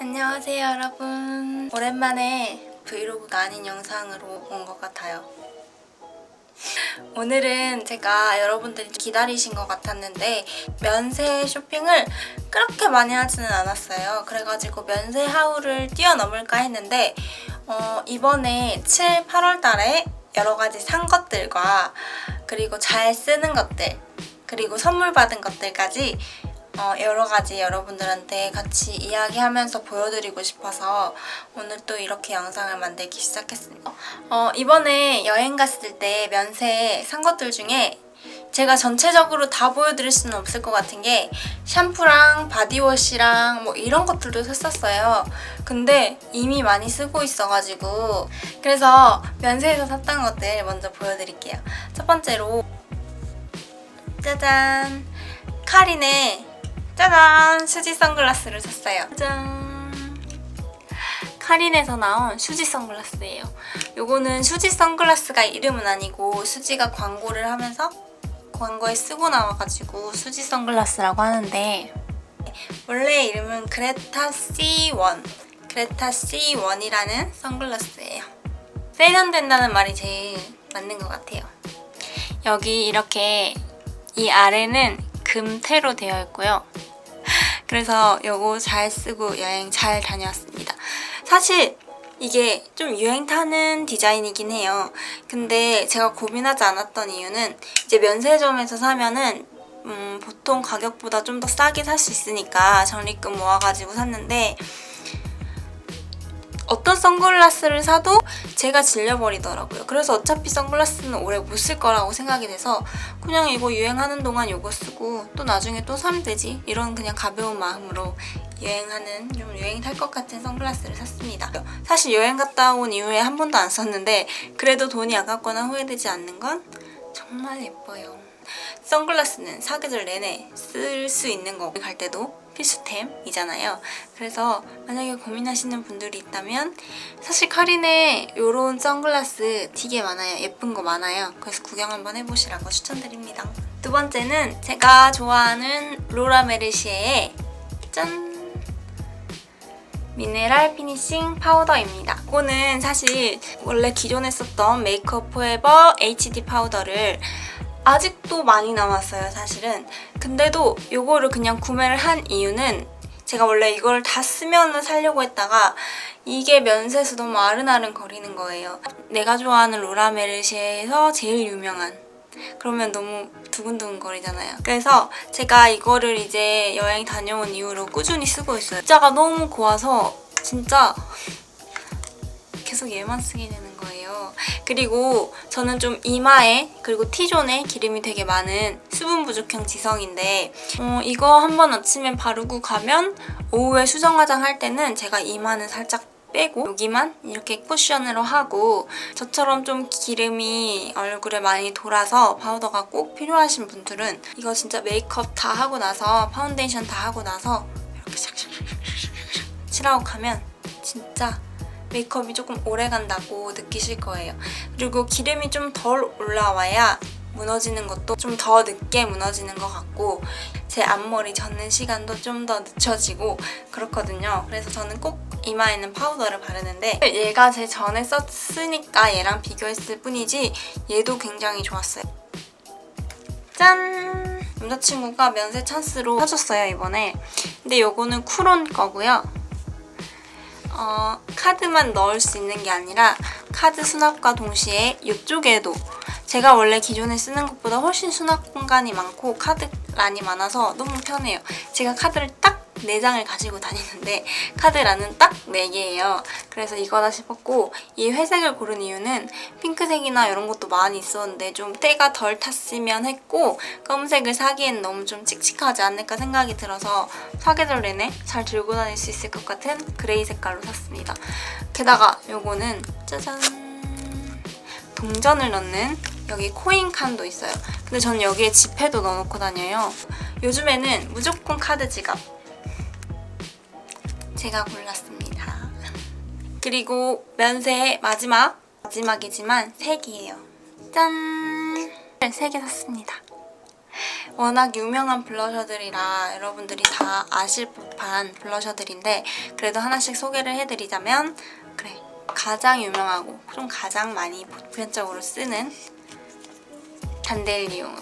안녕하세요 여러분. 오랜만에 브이로그가 아닌 영상으로 온 것 같아요 오늘은 제가 여러분들이 기다리신 것 같았는데 면세 쇼핑을 그렇게 많이 하지는 않았어요. 그래가지고 면세 하울을 뛰어넘을까 했는데 어, 이번에 7, 8월 달에 여러 가지 산 것들과 그리고 잘 쓰는 것들 그리고 선물 받은 것들까지 어, 여러 가지 여러분들한테 같이 이야기하면서 보여드리고 싶어서 오늘 또 이렇게 영상을 만들기 시작했습니다. 어, 이번에 여행 갔을 때 면세 산 것들 중에 제가 전체적으로 다 보여드릴 수는 없을 것 같은 게 샴푸랑 바디워시랑 뭐 이런 것들도 샀었어요. 근데 이미 많이 쓰고 있어가지고 그래서 면세에서 샀던 것들 먼저 보여드릴게요. 첫 번째로 짜잔 카린의 짜잔! 수지 선글라스를 샀어요. 짜잔! 카린에서 나온 수지 선글라스예요. 요거는 수지 선글라스가 이름은 아니고 수지가 광고를 하면서 광고에 쓰고 나와가지고 수지 선글라스라고 하는데 원래 이름은 그레타 C1 그레타 C1이라는 선글라스예요. 세련된다는 말이 제일 맞는 것 같아요. 여기 이렇게 이 아래는 금태로 되어 있고요. 그래서 요거 잘 쓰고 여행 잘 다녀왔습니다. 사실 이게 좀 유행 타는 디자인이긴 해요. 근데 제가 고민하지 않았던 이유는 이제 면세점에서 사면은 음, 보통 가격보다 좀 더 싸게 살 수 있으니까 적립금 모아가지고 샀는데 어떤 선글라스를 사도 제가 질려버리더라고요. 그래서 어차피 선글라스는 오래 못 쓸 거라고 생각이 돼서 그냥 이거 유행하는 동안 이거 쓰고 또 나중에 또 사면 되지 이런 그냥 가벼운 마음으로 유행하는 좀 유행 탈 것 같은 선글라스를 샀습니다. 사실 여행 갔다 온 이후에 한 번도 안 썼는데 그래도 돈이 아깝거나 후회되지 않는 건 정말 예뻐요. 선글라스는 사계절 내내 쓸 수 있는 거 갈 때도 필수템이잖아요. 그래서 만약에 고민하시는 분들이 있다면 사실 카린에 이런 선글라스 되게 많아요. 예쁜 거 많아요. 그래서 구경 한번 해보시라고 추천드립니다. 두 번째는 제가 좋아하는 로라 메르시에의 짠! 미네랄 피니싱 파우더입니다. 이거는 사실 원래 기존에 썼던 메이크업 포에버 HD 파우더를 아직도 많이 남았어요, 사실은. 근데도 이거를 그냥 구매를 한 이유는 제가 원래 이걸 다 쓰면 살려고 했다가 이게 면세에서 너무 아른아른 거리는 거예요. 내가 좋아하는 로라 메르시에서 제일 유명한 그러면 너무 두근두근 거리잖아요. 그래서 제가 이거를 이제 여행 다녀온 이후로 꾸준히 쓰고 있어요. 숫자가 너무 고와서 진짜 계속 얘만 쓰게 되는 거예요. 그리고 저는 좀 이마에 그리고 T존에 기름이 되게 많은 수분 부족형 지성인데 어, 이거 한번 아침에 바르고 가면 오후에 수정 화장할 때는 제가 이마는 살짝 빼고 여기만 이렇게 쿠션으로 하고 저처럼 좀 기름이 얼굴에 많이 돌아서 파우더가 꼭 필요하신 분들은 이거 진짜 메이크업 다 하고 나서 파운데이션 다 하고 나서 이렇게 샥샥샥샥 칠하고 가면 진짜 메이크업이 조금 오래 간다고 느끼실 거예요. 그리고 기름이 좀 덜 올라와야 무너지는 것도 좀 더 늦게 무너지는 것 같고 제 앞머리 젓는 시간도 좀 더 늦춰지고 그렇거든요. 그래서 저는 꼭 이마에는 파우더를 바르는데 얘가 제 전에 썼으니까 얘랑 비교했을 뿐이지 얘도 굉장히 좋았어요. 짠! 남자친구가 면세 찬스로 사줬어요 이번에. 근데 요거는 쿠론 거고요. 어, 카드만 넣을 수 있는 게 아니라 카드 수납과 동시에 이쪽에도 제가 원래 기존에 쓰는 것보다 훨씬 수납 공간이 많고 카드 란이 많아서 너무 편해요. 제가 카드를 딱 4장을 가지고 다니는데 카드란은 딱 4개예요. 그래서 이거다 싶었고 이 회색을 고른 이유는 핑크색이나 이런 것도 많이 있었는데 좀 때가 덜 탔으면 했고 검은색을 사기엔 너무 좀 칙칙하지 않을까 생각이 들어서 사계절 내내 잘 들고 다닐 수 있을 것 같은 그레이 색깔로 샀습니다. 게다가 요거는 짜잔 동전을 넣는 여기 코인 칸도 있어요. 근데 저는 여기에 지폐도 넣어놓고 다녀요. 요즘에는 무조건 카드 지갑 제가 골랐습니다. 그리고 면세 마지막 마지막이지만 색이에요. 짠! 세 개 샀습니다. 워낙 유명한 블러셔들이라 여러분들이 다 아실 법한 블러셔들인데 그래도 하나씩 소개를 해드리자면 그래 가장 유명하고 좀 가장 많이 보편적으로 쓰는 단델리온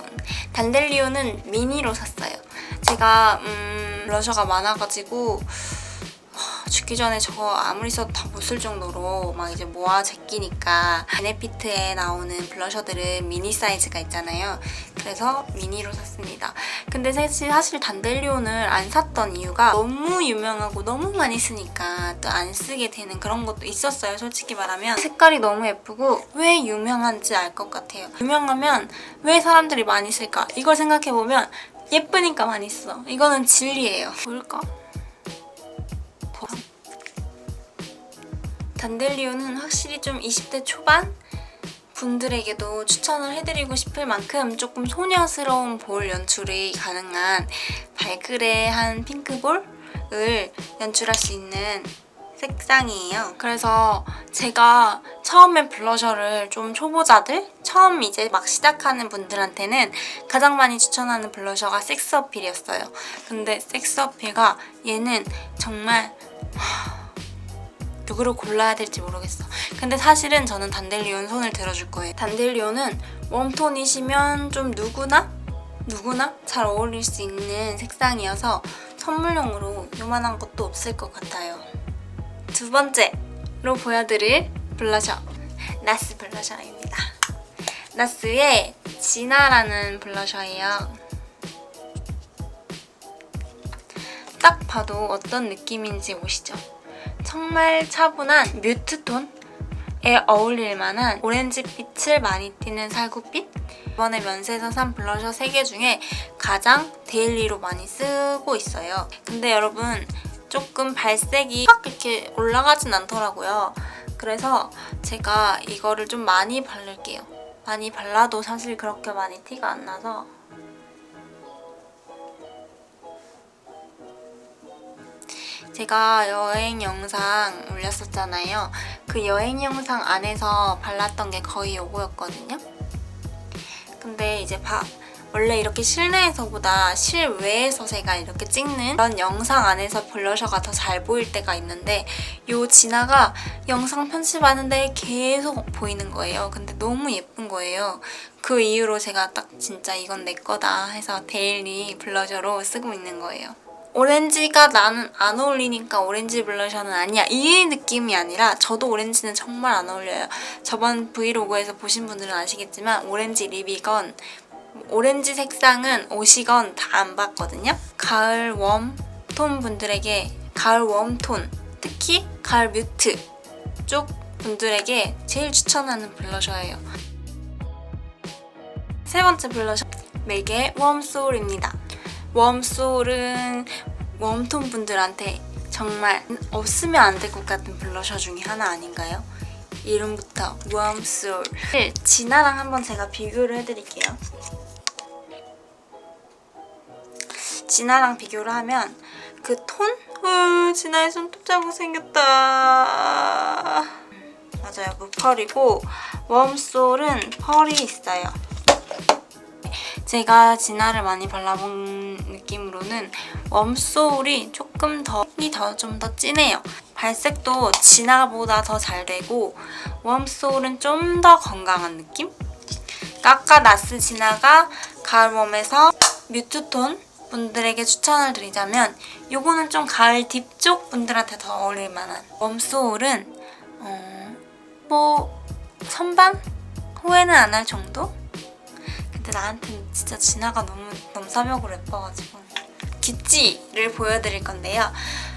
단델리온은 미니로 샀어요 제가 음, 블러셔가 많아가지고 하, 죽기 전에 저거 아무리 써도 다 못 쓸 정도로 막 이제 모아 제끼니까 베네피트에 나오는 블러셔들은 미니 사이즈가 있잖아요. 그래서 미니로 샀습니다. 근데 사실, 사실 단델리온을 안 샀던 이유가 너무 유명하고 너무 많이 쓰니까 또 안 쓰게 되는 그런 것도 있었어요. 솔직히 말하면 색깔이 너무 예쁘고 왜 유명한지 알 것 같아요. 유명하면 왜 사람들이 많이 쓸까? 이걸 생각해보면 예쁘니까 많이 써. 이거는 진리예요. 뭘까? 단델리오는 확실히 좀 20대 초반 분들에게도 추천을 해드리고 싶을 만큼 조금 소녀스러운 볼 연출이 가능한 발그레한 핑크볼을 연출할 수 있는 색상이에요. 그래서 제가 처음에 블러셔를 좀 초보자들, 처음 이제 막 시작하는 분들한테는 가장 많이 추천하는 블러셔가 섹스 어필이었어요. 근데 섹스 어필가 얘는 정말 누구를 골라야 될지 모르겠어. 근데 사실은 저는 단델리온 손을 들어줄 거예요. 단델리온은 웜톤이시면 좀 누구나 누구나 잘 어울릴 수 있는 색상이어서 선물용으로 요만한 것도 없을 것 같아요. 두 번째로 보여드릴 블러셔 나스 블러셔입니다. 나스의 진아라는 블러셔예요. 딱 봐도 어떤 느낌인지 보시죠. 정말 차분한 뮤트톤에 어울릴 만한 오렌지빛을 많이 띠는 살구빛 이번에 면세에서 산 블러셔 3개 중에 가장 데일리로 많이 쓰고 있어요. 근데 여러분 조금 발색이 확 이렇게 올라가진 않더라고요. 그래서 제가 이거를 좀 많이 바를게요. 많이 발라도 사실 그렇게 많이 티가 안 나서 제가 여행 영상 올렸었잖아요. 그 여행 영상 안에서 발랐던 게 거의 요거였거든요. 근데 이제 바, 원래 이렇게 실내에서보다 실외에서 제가 이렇게 찍는 그런 영상 안에서 블러셔가 더 잘 보일 때가 있는데 요 진아가 영상 편집하는데 계속 보이는 거예요. 근데 너무 예쁜 거예요. 그 이후로 제가 딱 진짜 이건 내 거다 해서 데일리 블러셔로 쓰고 있는 거예요. 오렌지가 나는 안 어울리니까 오렌지 블러셔는 아니야. 이 느낌이 아니라 저도 오렌지는 정말 안 어울려요. 저번 브이로그에서 보신 분들은 아시겠지만 오렌지 립이건 오렌지 색상은 옷이건 다 안 봤거든요. 가을 웜톤 분들에게 가을 웜톤 특히 가을 뮤트 쪽 분들에게 제일 추천하는 블러셔예요. 세 번째 블러셔 맥의 웜소울입니다 웜소울은 웜톤 분들한테 정말 없으면 안 될 것 같은 블러셔 중에 하나 아닌가요? 이름부터 웜소울 진아랑 한번 제가 비교를 해드릴게요. 진아랑 비교를 하면 그 톤? 어, 진아의 손톱 자국 생겼다. 맞아요. 무펄이고 웜소울은 펄이 있어요 제가 진아를 많이 발라본 느낌으로는 웜소울이 조금 더, 좀더 진해요. 발색도 진아보다 더 잘 되고 웜소울은 좀 더 건강한 느낌? 아까 나스 진아가 가을 웜에서 뮤트톤 분들에게 추천을 드리자면 요거는 좀 가을 딥 쪽 분들한테 더 어울릴 만한 웜소울은 어, 뭐 선반? 후회는 안 할 정도? 근데 나한테는 진짜 진아가 너무 넘사벽으로 예뻐가지고 귀찌를 보여드릴 건데요.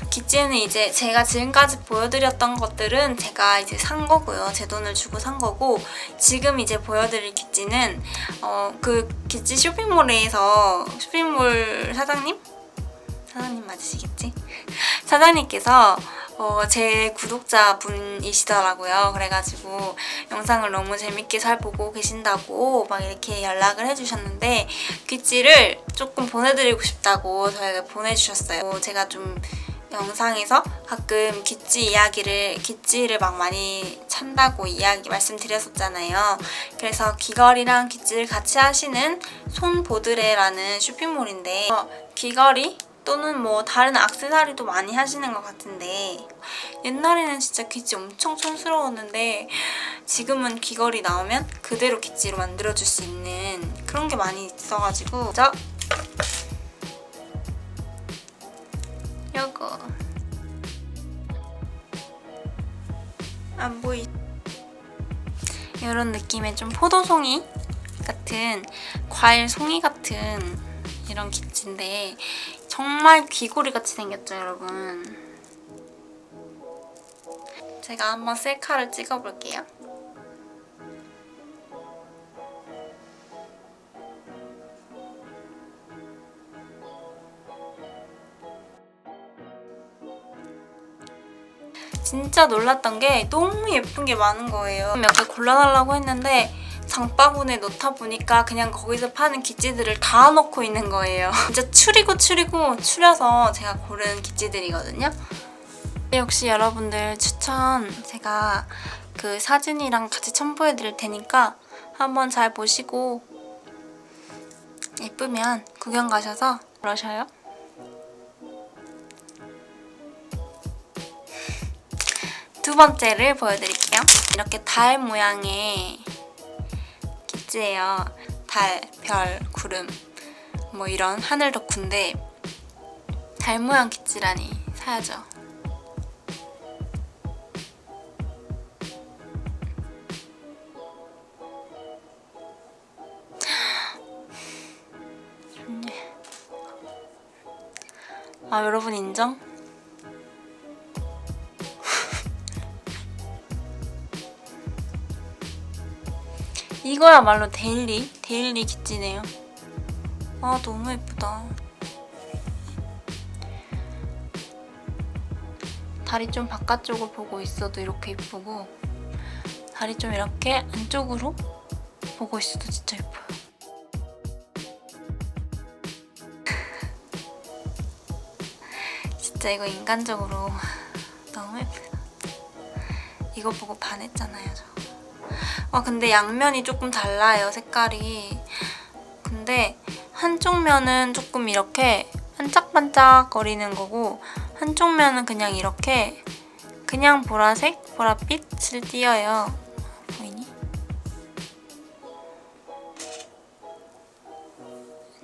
귀찌는 이제 제가 지금까지 보여드렸던 것들은 제가 이제 산 거고요. 제 돈을 주고 산 거고 지금 이제 보여드릴 귀찌는 어, 그 귀찌 쇼핑몰에서 쇼핑몰 사장님? 사장님 맞으시겠지? 사장님께서 어, 제 구독자 분이시더라고요. 그래가지고 영상을 너무 재밌게 잘 보고 계신다고 막 이렇게 연락을 해주셨는데 귀찌를 조금 보내드리고 싶다고 저에게 보내주셨어요. 제가 좀 영상에서 가끔 귀찌 이야기를 귀찌를 막 많이 찬다고 이야기 말씀드렸었잖아요. 그래서 귀걸이랑 귀찌를 같이 하시는 손보드레라는 쇼핑몰인데 어, 귀걸이 또는 뭐 다른 악세사리도 많이 하시는 것 같은데 옛날에는 진짜 귀찌 엄청 촌스러웠는데 지금은 귀걸이 나오면 그대로 귀찌로 만들어줄 수 있는 그런 게 많이 있어가지고 저 요거. 안 보이 이런 느낌의 좀 포도송이 같은 과일 송이 같은 이런 기치인데 정말 귀고리 같이 생겼죠 여러분 제가 한번 셀카를 찍어볼게요 진짜 놀랐던 게 너무 예쁜 게 많은 거예요. 몇 개 골라달라고 했는데 장바구니에 넣다 보니까 그냥 거기서 파는 기찌들을 다 넣고 있는 거예요. 진짜 추리고 추리고 추려서 제가 고른 기찌들이거든요. 역시 여러분들 추천 제가 그 사진이랑 같이 첨부해 드릴 테니까 한번 잘 보시고 예쁘면 구경 가셔서 그러셔요. 두 번째를 보여드릴게요. 이렇게 달 모양의 기지예요. 달, 별, 구름 뭐 이런 하늘 덕후인데 달 모양 기지라니 사야죠. 아 여러분 인정? 이거야말로 데일리 데일리 기찌네요. 아 너무 예쁘다. 다리 좀 바깥쪽을 보고 있어도 이렇게 예쁘고 다리 좀 이렇게 안쪽으로 보고 있어도 진짜 예뻐요. 진짜 이거 인간적으로 너무 예쁘다. 이거 보고 반했잖아요, 저. 아 근데 양면이 조금 달라요 색깔이 근데 한쪽 면은 조금 이렇게 반짝반짝 거리는 거고 한쪽 면은 그냥 이렇게 그냥 보라색 보랏빛을 띄어요 보이니?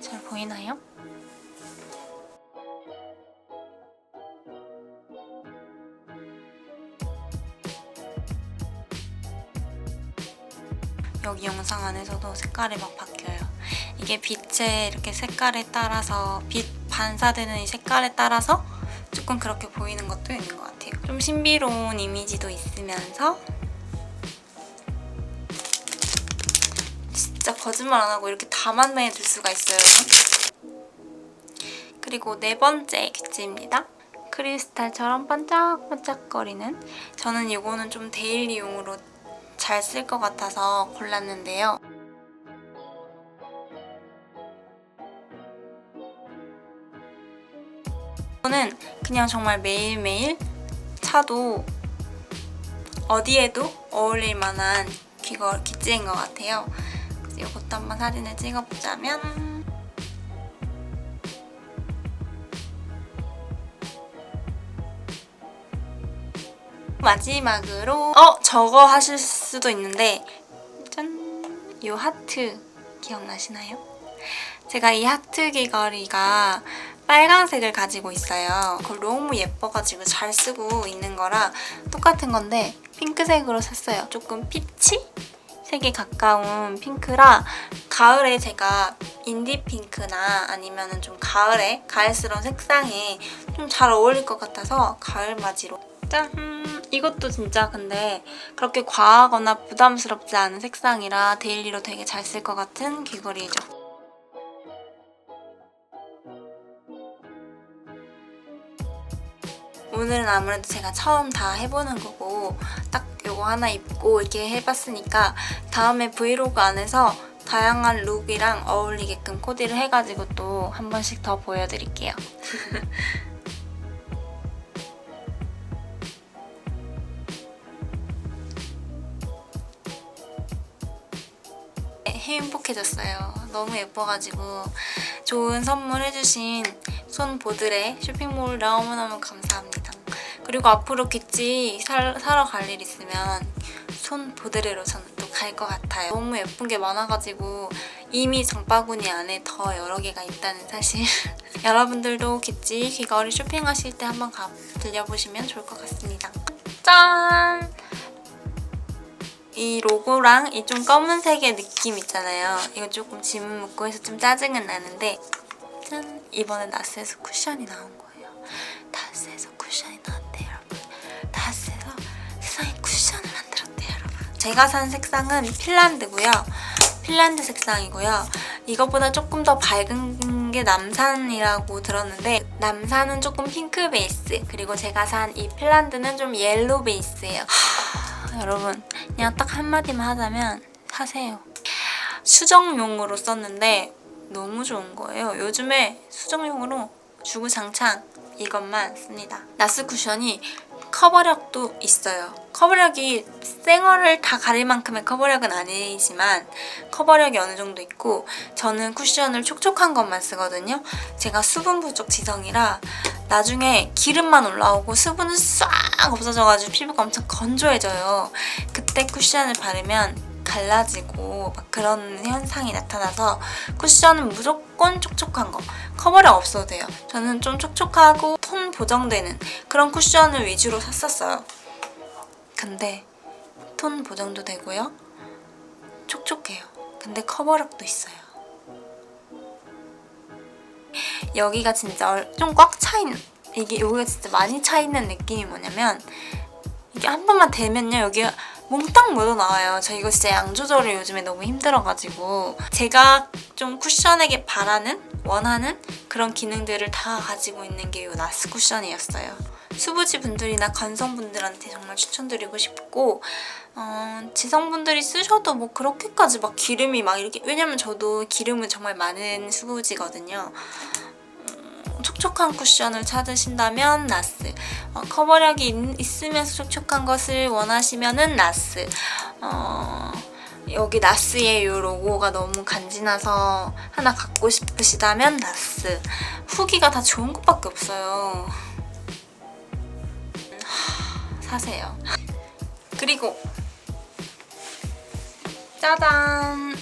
잘 보이나요? 영상 안에서도 색깔이 막 바뀌어요. 이게 빛의 이렇게 색깔에 따라서 빛 반사되는 이 색깔에 따라서 조금 그렇게 보이는 것도 있는 것 같아요. 좀 신비로운 이미지도 있으면서 진짜 거짓말 안 하고 이렇게 다 만나줄 수가 있어요. 그리고 네 번째 귀찌입니다. 크리스탈처럼 반짝반짝거리는 저는 이거는 좀 데일리용으로 잘 쓸 것 같아서 골랐는데요. 이거는 그냥 정말 매일매일 차도 어디에도 어울릴 만한 귀걸 기지인 것 같아요. 이것도 한번 사진을 찍어보자면 마지막으로 어 저거 하실 수도 있는데 짠! 이 하트 기억나시나요? 제가 이 하트 귀걸이가 빨강색을 가지고 있어요. 그걸 너무 예뻐가지고 잘 쓰고 있는 거라 똑같은 건데 핑크색으로 샀어요. 조금 피치? 색에 가까운 핑크라 가을에 제가 인디 핑크나 아니면 좀 가을에 가을스러운 색상에 좀 잘 어울릴 것 같아서 가을 맞이로 짠! 이것도 진짜 근데 그렇게 과하거나 부담스럽지 않은 색상이라 데일리로 되게 잘 쓸 것 같은 귀걸이죠. 오늘은 아무래도 제가 처음 다 해보는 거고 딱 요거 하나 입고 이렇게 해봤으니까 다음에 브이로그 안에서 다양한 룩이랑 어울리게끔 코디를 해가지고 또 한 번씩 더 보여드릴게요. 행복해졌어요. 너무 예뻐가지고 좋은 선물 해주신 손보드레 쇼핑몰 너무너무 감사합니다. 그리고 앞으로 겠지 살, 사러 갈 일 있으면 손보드레로 저는 또 갈 것 같아요. 너무 예쁜 게 많아가지고 이미 장바구니 안에 더 여러 개가 있다는 사실. 여러분들도 겠지 귀걸이 쇼핑하실 때 한번 가 들려보시면 좋을 것 같습니다. 짠! 이 로고랑 이 좀 검은색의 느낌 있잖아요. 이거 조금 지문 묻고 해서 좀 짜증은 나는데 짠! 이번에 나스에서 쿠션이 나온 거예요. 나스에서 쿠션이 나왔대요, 여러분. 나스에서 세상에 쿠션을 만들었대요, 여러분. 제가 산 색상은 핀란드고요. 핀란드 색상이고요. 이것보다 조금 더 밝은 게 남산이라고 들었는데 남산은 조금 핑크 베이스 그리고 제가 산 이 핀란드는 좀 옐로우 베이스예요. 하, 여러분 그냥 딱 한마디만 하자면 사세요. 수정용으로 썼는데 너무 좋은 거예요. 요즘에 수정용으로 주구장창 이것만 씁니다. 나스 쿠션이 커버력도 있어요. 커버력이 생얼을 다 가릴 만큼의 커버력은 아니지만 커버력이 어느 정도 있고 저는 쿠션을 촉촉한 것만 쓰거든요. 제가 수분 부족 지성이라 나중에 기름만 올라오고 수분은 싹 없어져가지고 피부가 엄청 건조해져요. 그때 쿠션을 바르면 갈라지고 막 그런 현상이 나타나서 쿠션은 무조건 촉촉한 거 커버력 없어도 돼요. 저는 좀 촉촉하고 톤 보정되는 그런 쿠션을 위주로 샀었어요. 근데 톤 보정도 되고요. 촉촉해요. 근데 커버력도 있어요 여기가 진짜 좀 꽉 차있는 이게 여기가 진짜 많이 차있는 느낌이 뭐냐면 이게 한 번만 대면요 여기 몽땅 묻어 나와요. 저 이거 진짜 양 조절이 요즘에 너무 힘들어가지고 제가 좀 쿠션에게 바라는 원하는 그런 기능들을 다 가지고 있는 게 이 나스 쿠션이었어요. 수부지 분들이나 건성분들한테 정말 추천드리고 싶고 어, 지성분들이 쓰셔도 뭐 그렇게까지 막 기름이 막 이렇게 왜냐면 저도 기름은 정말 많은 수부지거든요. 촉촉한 쿠션을 찾으신다면 나스. 어, 커버력이 있, 있으면서 촉촉한 것을 원하시면은 나스. 어, 여기 나스의 이 로고가 너무 간지나서 하나 갖고 싶으시다면 나스. 후기가 다 좋은 것밖에 없어요. 하, 사세요 그리고 짜잔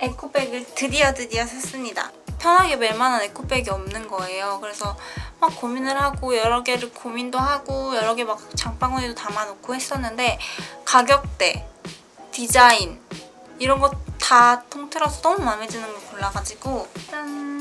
에코백을 드디어 드디어 샀습니다 편하게 멜 만한 에코백이 없는 거예요. 그래서 막 고민을 하고 여러 개를 고민도 하고 여러 개 막 장바구니도 담아놓고 했었는데 가격대, 디자인 이런 거 다 통틀어서 너무 마음에 드는 걸 골라가지고 짠!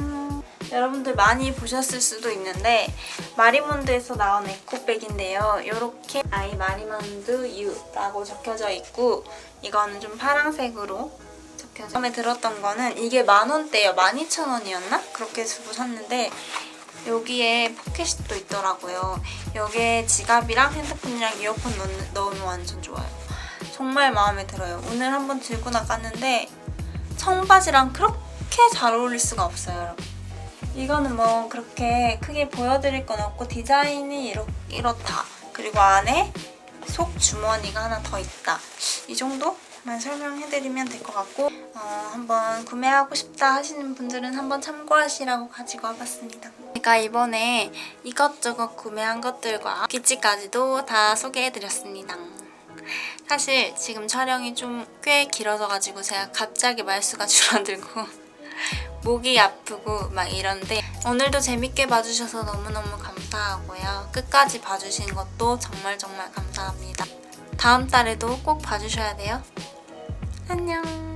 여러분들 많이 보셨을 수도 있는데 마리몬드에서 나온 에코백인데요. 이렇게 아이 마리몬드 U라고 적혀져 있고 이거는 좀 파란색으로 적혀져 마음에 들었던 거는 이게 만 원대예요. 12,000원이었나? 그렇게 주고 샀는데 여기에 포켓이 또 있더라고요. 여기에 지갑이랑 핸드폰이랑 이어폰 넣, 넣으면 완전 좋아요. 정말 마음에 들어요. 오늘 한번 들고 나갔는데 청바지랑 그렇게 잘 어울릴 수가 없어요, 여러분. 이거는 뭐 그렇게 크게 보여드릴 건 없고 디자인이 이렇, 이렇다. 그리고 안에 속 주머니가 하나 더 있다. 이 정도만 설명해드리면 될 것 같고 어, 한번 구매하고 싶다 하시는 분들은 한번 참고하시라고 가지고 와봤습니다. 제가 이번에 이것저것 구매한 것들과 기치까지도 다 소개해드렸습니다. 사실 지금 촬영이 좀 꽤 길어져가지고 제가 갑자기 말수가 줄어들고 목이 아프고 막 이런데 오늘도 재밌게 봐주셔서 너무너무 감사하고요. 끝까지 봐주신 것도 정말 정말 감사합니다. 다음 달에도 꼭 봐주셔야 돼요. 안녕.